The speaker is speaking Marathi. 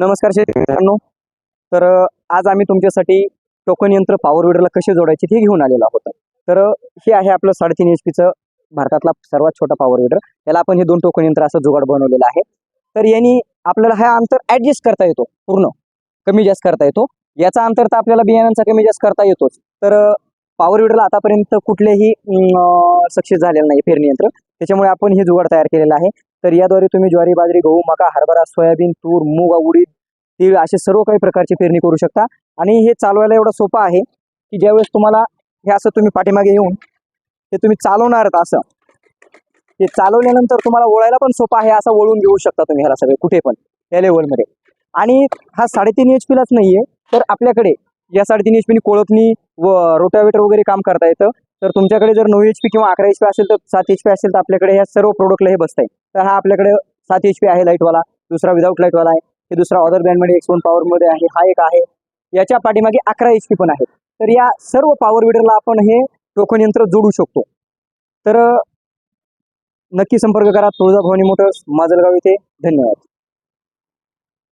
नमस्कार शेतकऱ्यांनो तर आज आम्ही तुमच्यासाठी टोकन यंत्र पॉवर विडरला कसे जोडायचे हे घेऊन आलेलो आहोत. तर हे आहे आपलं साडेतीन एच पीचं भारतातला सर्वात छोटा पॉवर विडर याला आपण हे दोन टोकन यंत्र असं जुगाड बनवलेलं आहे. तर यांनी आपल्याला हा अंतर ॲडजस्ट करता येतो पूर्ण. कमी जास्त करता येतो. याचा अंतर तर आपल्याला बियाण्यांचा कमी जास्त करता येतोच. तर पॉवर विडरला आतापर्यंत कुठलेही सक्सेस झालेलं नाही पेरणी यंत्र. त्याच्यामुळे आपण हे जुगाड तयार केलेलं आहे. तर याद्वारे तुम्ही ज्वारी बाजरी गहू मका हरभरा सोयाबीन तूर मूग उडीद तीळ असे सर्व काही प्रकारची पेरणी करू शकता. आणि हे चालवायला एवढं सोपं आहे की ज्यावेळेस तुम्हाला हे असं तुम्ही पाठीमागे येऊन हे तुम्ही चालवणार असं. ते चालवल्यानंतर तुम्हाला ओळायला पण सोपं आहे असं वळून घेऊ शकता तुम्ही ह्याला सगळे कुठे पण या लेवलमध्ये आणि हा साडेतीन एच पीलाच नाही आहे तर आपल्याकडे या साडेतीन एच पीनी कोळपणी व रोटावेटर वगैरे काम करता येतं. तर तुमच्याकडे जर नऊ एच पी किंवा अकरा एच पी असेल तर सात एच पी असेल तर आपल्याकडे ह्या सर्व प्रोडक्टला हे बसत आहे तर हा आपल्याकडे सात एच पी आहे लाईटवाला दुसरा विदाऊट लाईटवाला आहे हे दुसरा अदर ब्रँडमध्ये एक्स वन पॉवरमध्ये आहे हा एक आहे. याच्या पाठीमागे अकरा एच पी पण आहे तर या सर्व पॉवर विडरला आपण हे टोकन यंत्र जोडू शकतो. तर नक्की संपर्क करा तुळजाभवानी मोटर्स माजलगाव इथे. धन्यवाद.